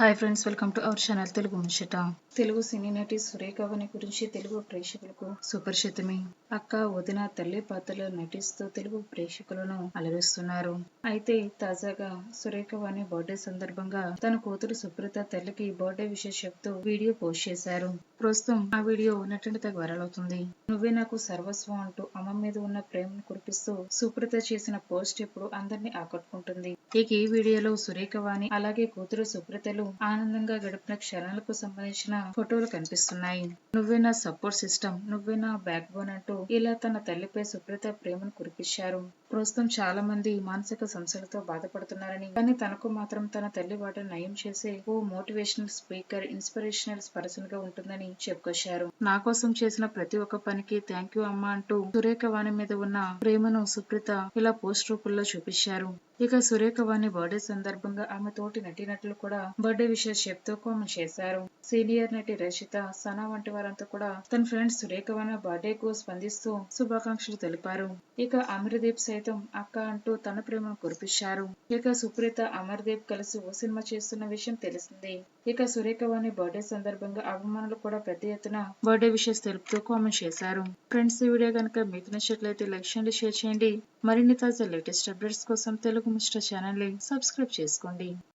Hi friends welcome to our channel Telugu ముచ్చట తెలుగు సినీ నటి సురేఖవని గురించి తెలుగు ప్రేక్షకులకు సుపరిచితమే. అక్క వదిన తల్లి పాత్రలో నటిస్తూ తెలుగు ప్రేక్షకులను అలరిస్తున్నారు. అయితే తాజాగా సురేఖవాణి బర్త్డే సందర్భంగా తన కూతురు సుప్రీత తల్లికి బర్త్డే విషయం చెప్తూ వీడియో పోస్ట్ చేశారు. ప్రస్తుతం ఆ వీడియో నటింటి తెగ వైరల్ అవుతుంది నువ్వే నాకు సర్వస్వం అంటూ అమ్మ మీద ఉన్న ప్రేమను కురిపిస్తూ సుప్రత చేసిన పోస్ట్ ఇప్పుడు అందరినీ ఆకట్టుకుంటుంది. ఇక ఈ వీడియోలో సురేఖవాణి అలాగే కూతురు సుప్రతలు ఆనందంగా గడిపిన క్షణాలకు సంబంధించిన ఫోటోలు కనిపిస్తున్నాయి. నువ్వే నా సపోర్ట్ సిస్టమ్ నువ్వే నా బ్యాక్ బోన్ అంటూ ఇలా తన తల్లిపై సుప్రత ప్రేమను కురిపించారు. ప్రస్తుతం చాలా మంది మానసిక సమస్యలతో బాధపడుతున్నారని కానీ తనకు మాత్రం తన తల్లి వాటిని నయం చేసే ఓ మోటివేషనల్ స్పీకర్ ఇన్స్పిరేషనల్ పర్సన్గా ఉంటుందని చెప్పుకొచ్చారు. నా కోసం చేసిన ప్రతి ఒక్క పనికి థ్యాంక్ యూ అమ్మా అంటూ సురేఖ వాణి మీద ఉన్న ప్రేమను సుప్రీత ఇలా పోస్ట్ రూపంలో చూపించారు. ఇక సురేఖ వాణి బర్త్డే సందర్భంగా ఆమె తోటి నటినట్లు కూడా బర్త్డే విషయం చెప్తూ కామెంట్ చేశారు. సీనియర్ నటి రషిత సనా వంటి వారంతా కూడా తన ఫ్రెండ్ సురేఖ వాణి బర్త్డే కు స్పందిస్తూ శుభాకాంక్షలు తెలిపారు. ఇక అమర్దీప్ సైతం అక్క అంటూ తన ప్రేమను కురిపించారు. ఇక సుప్రీత అమర్దీప్ కలిసి ఓ సినిమా చేస్తున్న విషయం తెలిసిందే. ఇక సురేఖ వాణి బర్త్డే సందర్భంగా అభిమానులు కూడా పెద్ద ఎత్తున బర్త్డే విషయస్ తెలుపుతూ కామెంట్ చేశారు. ఫ్రెండ్స్ ఈ వీడియో కనుక మీకు నచ్చినట్లయితే లైక్ చేయండి షేర్ చేయండి. మరిన్ని తాజా లేటెస్ట్ అప్డేట్స్ కోసం తెలుగు మిస్టర్ ఛానల్ని సబ్స్క్రైబ్ చేసుకోండి.